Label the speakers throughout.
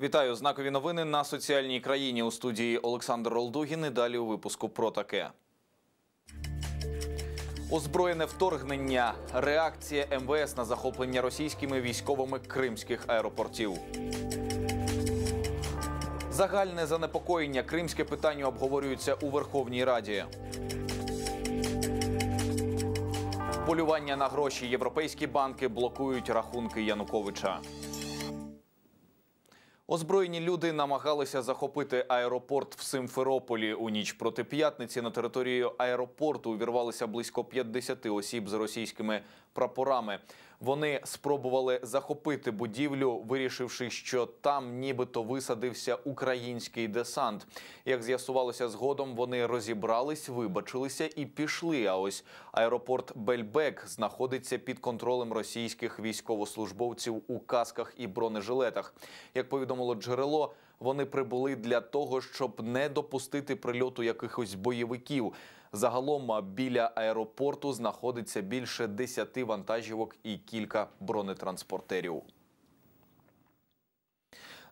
Speaker 1: Вітаю знакові новини на соціальній країні у студії Олександр Ролдугін. І далі у випуску про таке. Озброєне вторгнення. Реакція МВС на захоплення російськими військовими кримських аеропортів. Загальне занепокоєння. Кримське питання обговорюється у Верховній Раді. Полювання на гроші. Європейські банки блокують рахунки Януковича. Озброєні люди намагалися захопити аеропорт в Симферополі. У ніч проти п'ятниці на територію аеропорту увірвалися близько 50 осіб з російськими прапорами. Вони спробували захопити будівлю, вирішивши, що там нібито висадився український десант. Як з'ясувалося згодом, вони розібрались, вибачилися і пішли. А ось аеропорт Бельбек знаходиться під контролем російських військовослужбовців у касках і бронежилетах. Як повідомило джерело. Вони прибули для того, щоб не допустити прильоту якихось бойовиків. Загалом біля аеропорту знаходиться більше 10 вантажівок і кілька бронетранспортерів.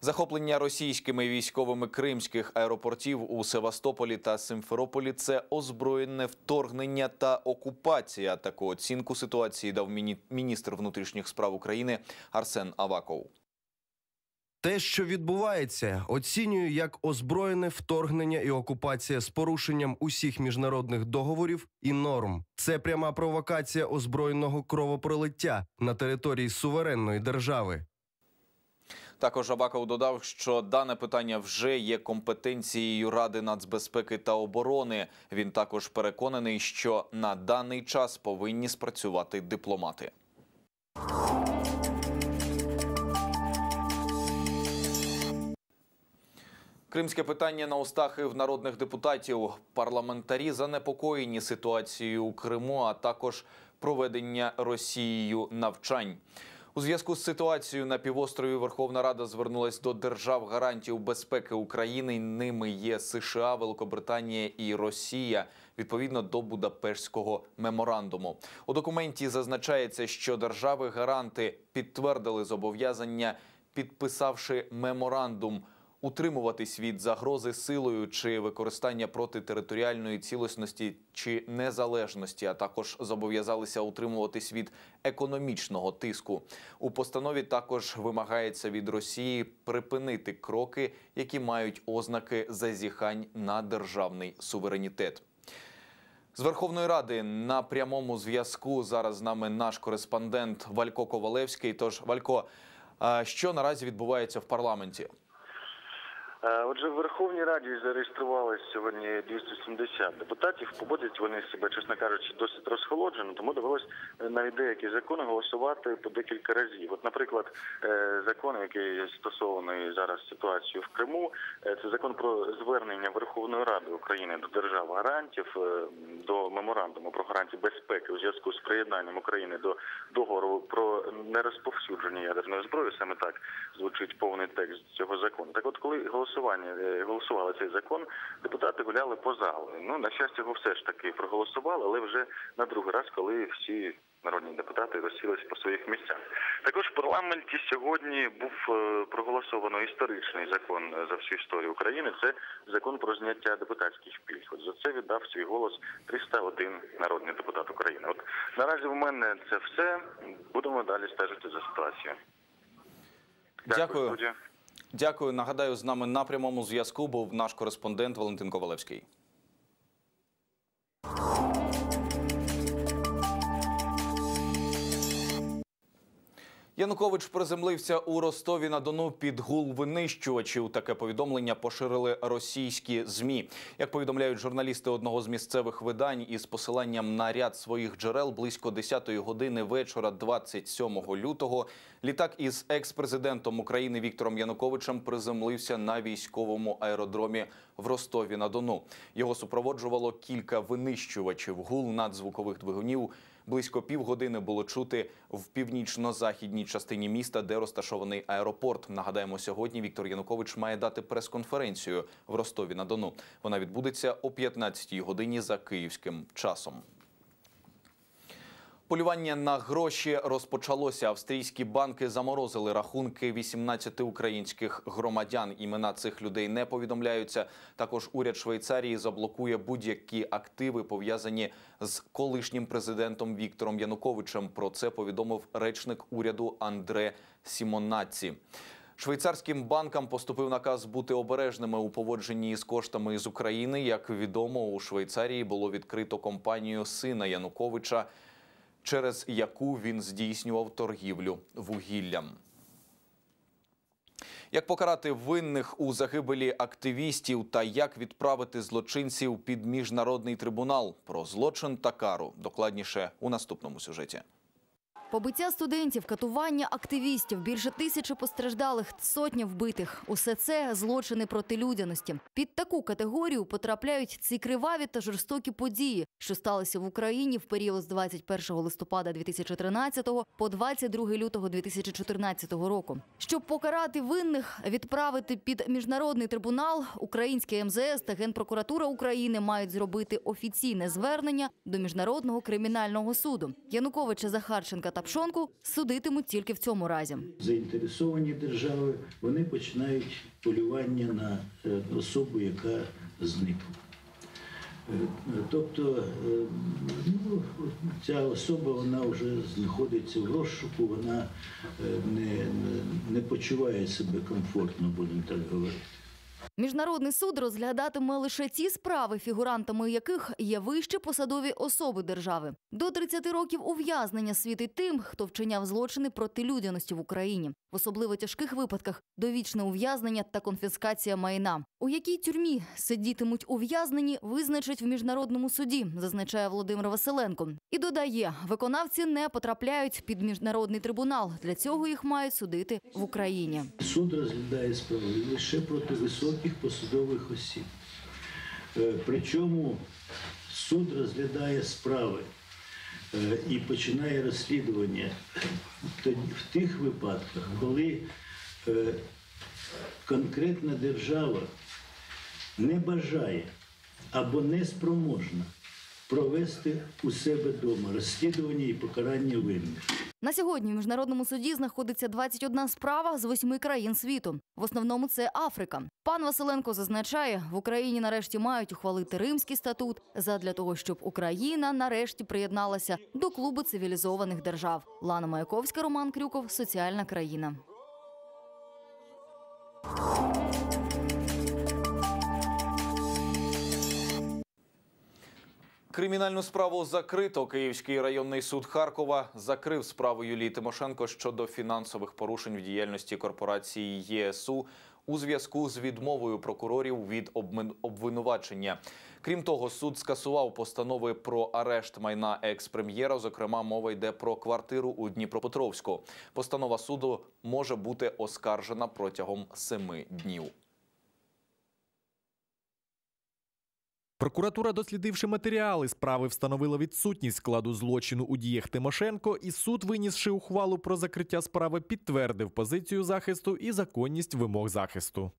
Speaker 1: Захоплення російськими військовими кримських аеропортів у Севастополі та Симферополі це озброєне вторгнення та окупація. Таку оцінку ситуації дав міністр внутрішніх справ України Арсен Аваков.
Speaker 2: Те, що відбувається, оцінюю як озброєне вторгнення і окупація з порушенням усіх міжнародних договорів і норм. Це пряма провокація озброєного кровопролиття на території суверенної держави.
Speaker 1: Також Абаков додав, що дане питання вже є компетенцією Ради нацбезпеки та оборони. Він також переконаний, що на даний час повинні спрацювати дипломати. Кримське питання на устах і в народних депутатів. Парламентарі занепокоєні ситуацією у Криму, а також проведення Росією навчань. У зв'язку з ситуацією на півострові Верховна Рада звернулась до держав гарантів безпеки України. Ними є США, Великобританія і Росія. Відповідно до Будапештського меморандуму у документі зазначається, що держави-гаранти підтвердили зобов'язання, підписавши меморандум утримуватись від загрози силою чи використання проти територіальної цілісності чи незалежності, а також зобов'язалися утримуватись від економічного тиску. У постанові також вимагається від Росії припинити кроки, які мають ознаки зазіхань на державний суверенітет. З Верховної Ради на прямому зв'язку зараз з нами наш кореспондент Валько Ковалевський. Тож, Валько, що наразі відбувається в парламенті?
Speaker 3: Е, Отже, в Верховній Раді зареєструвалися сьогодні 270 депутатів. Поводять вони себе, чесно кажучи, досить розхолоджено, тому довелось е, навіть деякі закони голосувати по декілька разів. От, наприклад, е, закон, який стосований зараз ситуацію в Криму, це закон про звернення Верховної Ради України до держав гарантів до меморандуму про гарантії безпеки у зв'язку з приєднанням України до договору про нерозповсюдження ядерної зброї. Саме так звучить повний текст цього закону. Так, от коли голосування е, голосували цей закон, депутати гуляли по залу. Ну на щастя, його все ж таки проголосували, але вже на другий раз, коли всі народні депутати розсілися по своїх місцях. Також в парламенті сьогодні був е, проголосовано історичний закон е, за всю історію України. Це закон про зняття депутатських пільг. От за це віддав свій голос 301 народний депутат України. От наразі в мене це все. Будемо далі стежити за ситуацією.
Speaker 1: Дякую.
Speaker 3: студія.
Speaker 1: Дякую. Нагадаю, з нами на прямому зв'язку був наш кореспондент Валентин Ковалевський. Янукович приземлився у Ростові на Дону під гул винищувачів. Таке повідомлення поширили російські змі. Як повідомляють журналісти одного з місцевих видань із посиланням на ряд своїх джерел близько 10-ї години вечора, 27 лютого, літак із екс-президентом України Віктором Януковичем приземлився на військовому аеродромі в Ростові на Дону. Його супроводжувало кілька винищувачів. Гул надзвукових двигунів. Близько півгодини було чути в північно-західній частині міста, де розташований аеропорт. Нагадаємо, сьогодні Віктор Янукович має дати прес-конференцію в Ростові на Дону. Вона відбудеться о 15-й годині за київським часом. Полювання на гроші розпочалося. Австрійські банки заморозили рахунки 18 українських громадян. Імена цих людей не повідомляються. Також уряд Швейцарії заблокує будь-які активи пов'язані з колишнім президентом Віктором Януковичем. Про це повідомив речник уряду Андре Сімонаці. Швейцарським банкам поступив наказ бути обережними у поводженні з коштами з України. Як відомо, у Швейцарії було відкрито компанію сина Януковича, через яку він здійснював торгівлю вугіллям. Як покарати винних у загибелі активістів та як відправити злочинців під міжнародний трибунал про злочин та кару докладніше у наступному сюжеті.
Speaker 4: Побиття студентів, катування активістів, більше тисячі постраждалих, сотня вбитих. Усе це злочини проти людяності. Під таку категорію потрапляють ці криваві та жорстокі події, що сталися в Україні в період з 21 листопада 2013 по 22 лютого 2014 року. Щоб покарати винних, відправити під міжнародний трибунал, українське МЗС та Генпрокуратура України мають зробити офіційне звернення до міжнародного кримінального суду. Януковича Захарченка та Пшонку судитимуть тільки в цьому разі.
Speaker 5: заінтересовані держави, вони починають полювання на е, особу, яка зникла. Е, е, Тобто ну, ця особа вона вже знаходиться в розшуку, вона не, не почуває себе комфортно, будемо так говорити.
Speaker 4: Міжнародний суд розглядатиме лише ті справи, фігурантами яких є вищі посадові особи держави. До 30 років ув'язнення світить тим, хто вчиняв злочини проти людяності в Україні. В особливо тяжких випадках довічне ув'язнення та конфіскація майна. У якій тюрмі сидітимуть ув'язнені, визначать в міжнародному суді, зазначає Володимир Василенко. І додає, виконавці не потрапляють під міжнародний трибунал. Для цього їх мають судити в Україні.
Speaker 5: Суд розглядає справи лише проти високих посадових осіб. Е, Причому суд розглядає справи е, і починає розслідування в тих випадках, коли е, конкретна держава не бажає або не спроможна провести у себе вдома розслідування і покарання винних.
Speaker 4: На сьогодні в міжнародному суді знаходиться 21 справа з восьми країн світу. В основному це Африка. Пан Василенко зазначає, в Україні нарешті мають ухвалити Римський статут задля того, щоб Україна нарешті приєдналася до клубу цивілізованих держав. Лана Маяковська, Роман Крюков, соціальна країна.
Speaker 1: Кримінальну справу закрито. Київський районний суд Харкова закрив справу Юлії Тимошенко щодо фінансових порушень в діяльності корпорації ЄСУ у зв'язку з відмовою прокурорів від обвинувачення. Крім того, суд скасував постанови про арешт майна екс-прем'єра. Зокрема, мова йде про квартиру у Дніпропетровську. Постанова суду може бути оскаржена протягом семи днів.
Speaker 6: Прокуратура, дослідивши матеріали справи, встановила відсутність складу злочину у діях Тимошенко, і суд, винісши ухвалу про закриття справи, підтвердив позицію захисту і законність вимог захисту.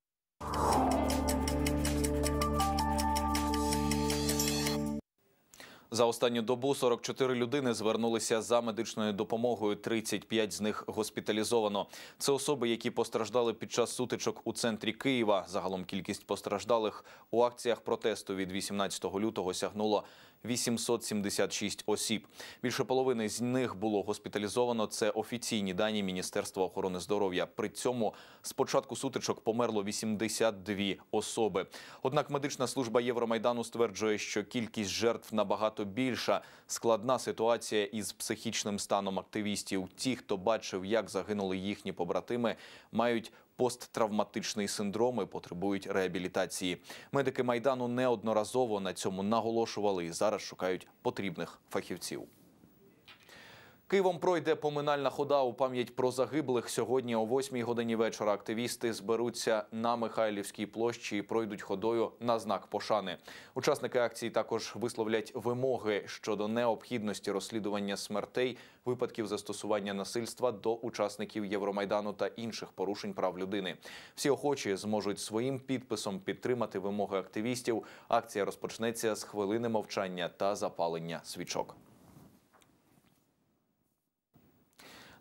Speaker 1: За останню добу 44 людини звернулися за медичною допомогою. 35 з них госпіталізовано. Це особи, які постраждали під час сутичок у центрі Києва. Загалом кількість постраждалих у акціях протесту від 18 лютого сягнуло 876 осіб. Більше половини з них було госпіталізовано. Це офіційні дані Міністерства охорони здоров'я. При цьому з початку сутичок померло 82 особи. Однак медична служба Євромайдану стверджує, що кількість жертв набагато більша. Складна ситуація із психічним станом активістів. Ті, хто бачив, як загинули їхні побратими, мають посттравматичний синдром і потребують реабілітації. Медики майдану неодноразово на цьому наголошували і зараз шукають потрібних фахівців. Києвом пройде поминальна хода у пам'ять про загиблих. Сьогодні о 8 годині вечора активісти зберуться на Михайлівській площі і пройдуть ходою на знак пошани. Учасники акції також висловлять вимоги щодо необхідності розслідування смертей, випадків застосування насильства до учасників Євромайдану та інших порушень прав людини. Всі охочі зможуть своїм підписом підтримати вимоги активістів. Акція розпочнеться з хвилини мовчання та запалення свічок.